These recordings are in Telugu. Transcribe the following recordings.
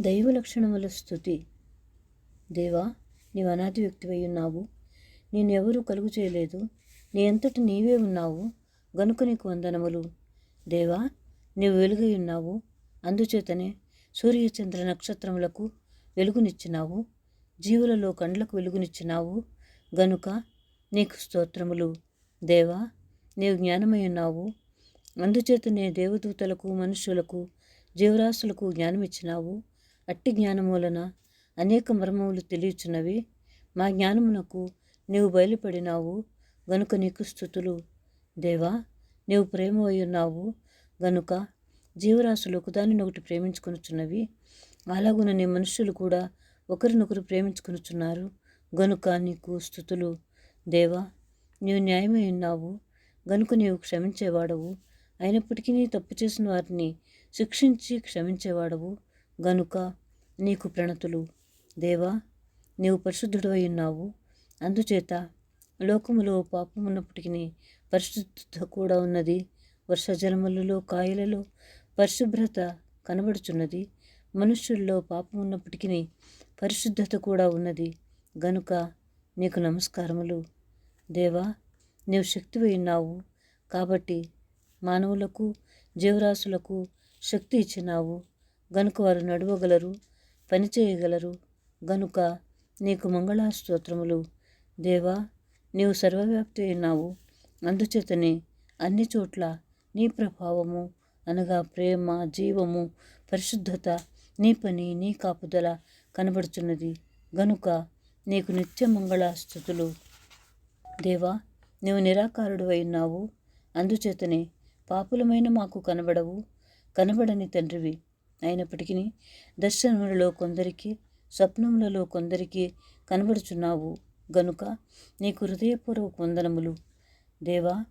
దైవ లక్షణముల స్థుతి దేవా నీవు అనాది వ్యక్తివై ఉన్నావు నేను ఎవరూ కలుగు చేయలేదు. నీ అంతటి నీవే ఉన్నావు. గనుక నీకు వందనములు. దేవా నీవు వెలుగై ఉన్నావు. అందుచేతనే సూర్యచంద్ర నక్షత్రములకు వెలుగునిచ్చినావు. జీవులలో కండ్లకు వెలుగునిచ్చినావు. గనుక నీకు స్తోత్రములు. దేవా నీవు జ్ఞానమై ఉన్నావు. అందుచేతనే దేవదూతలకు మనుష్యులకు జీవరాశులకు జ్ఞానమిచ్చినావు. అట్టి జ్ఞానం వలన అనేక మర్మములు తెలియచున్నవి. మా జ్ఞానమునకు నీవు బయలుపడినావు గనుక నీకు స్థుతులు. దేవా నీవు ప్రేమ ఉన్నావు గనుక జీవరాశులు ఒకదానినొకటి ప్రేమించుకొనుచున్నవి. అలాగున నీ మనుషులు కూడా ఒకరినొకరు ప్రేమించుకొనుచున్నారు. గనుక నీకు స్థుతులు. దేవా నీవు న్యాయమై ఉన్నావు గనుక నీవు క్షమించేవాడవు. అయినప్పటికీ నీ తప్పు చేసిన వారిని శిక్షించి క్షమించేవాడవు. గనుక నీకు ప్రణతులు. దేవా నీవు పరిశుద్ధుడు ఉన్నావు అందుచేత లోకములో పాపం ఉన్నప్పటికీ పరిశుద్ధత కూడా ఉన్నది. వర్షజలములలో కాయలలో పరిశుభ్రత కనబడుచున్నది. మనుష్యుల్లో పాపం ఉన్నప్పటికీ పరిశుద్ధత కూడా ఉన్నది. గనుక నీకు నమస్కారములు. దేవా నీవు శక్తివై ఉన్నావు కాబట్టి మానవులకు జీవరాశులకు శక్తి ఇచ్చినావు. గనుక వారు నడవగలరు పనిచేయగలరు గనుక నీకు మంగళాస్తోత్రములు. దేవా నీవు సర్వవ్యాప్తి అయినావు. అందుచేతనే అన్ని చోట్ల నీ ప్రభావము అనగా ప్రేమ జీవము పరిశుద్ధత నీ పని నీ కాపుదల కనబడుచున్నది. గనుక నీకు నిత్య మంగళాస్థుతులు దేవా నీవు నిరాకారుడు అయినావు. అందుచేతనే పాపులమైన మాకు కనబడవు. కనబడని తండ్రివి అయినప్పటికీ దర్శనములలో కొందరికి స్వప్నములలో కొందరికి కనబడుచున్నావు. గనుక నీకు హృదయపూర్వక వందనములు. దేవా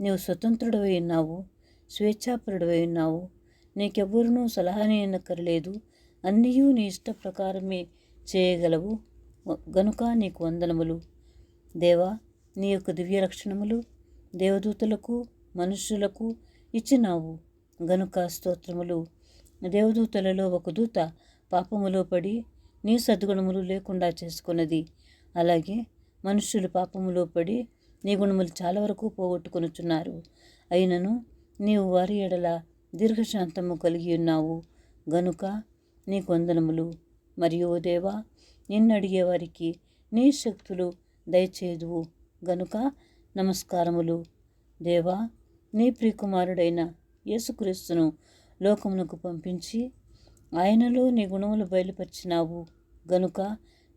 నీవు స్వతంత్రుడవై ఉన్నావు స్వేచ్ఛాపరుడవై ఉన్నావు. నీకెవ్వరునూ సలహానే అన్నీయూ నీ ఇష్ట ప్రకారమే చేయగలవు. గనుక నీకు వందనములు. దేవా నీ యొక్క దివ్య లక్షణములు దేవదూతలకు మనుషులకు ఇచ్చినావు. గనుక స్తోత్రములు. దేవదూతలలో ఒక దూత పాపములో పడి నీ సద్గుణములు లేకుండా చేసుకున్నది. అలాగే మనుష్యులు పాపములో పడి నీ గుణములు చాలా వరకు పోగొట్టుకొనుచున్నారు. అయినను నీవు వారి ఎడల దీర్ఘశాంతము కలిగి ఉన్నావు. గనుక నీ కొందనములు మరియు దేవా నిన్ను అడిగే వారికి నీ శక్తులు దయచేదువు. గనుక నమస్కారములు. దేవా నీ ప్రియకుమారుడైన యేసుక్రీస్తును లోకమునకు పంపించి ఆయనలో నీ గుణములు బయలుపరిచినావు. గనుక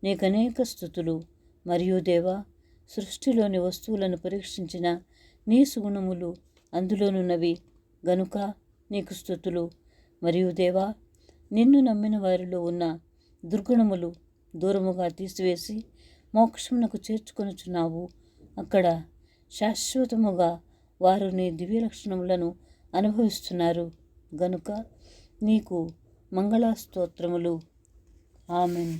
నీకు అనేక స్థుతులు మరియు దేవా సృష్టిలోని వస్తువులను పరీక్షించిన నీ సుగుణములు అందులోనున్నవి. గనుక నీకు స్థుతులు మరియు దేవా నిన్ను నమ్మిన వారిలో ఉన్న దుర్గుణములు దూరముగా తీసివేసి మోక్షమునకు చేర్చుకొనుచున్నావు. అక్కడ శాశ్వతముగా వారు నీ దివ్య లక్షణములను అనుభవిస్తున్నారు. గనుక నీకు మంగళాస్తోత్రములు ఆమెన్.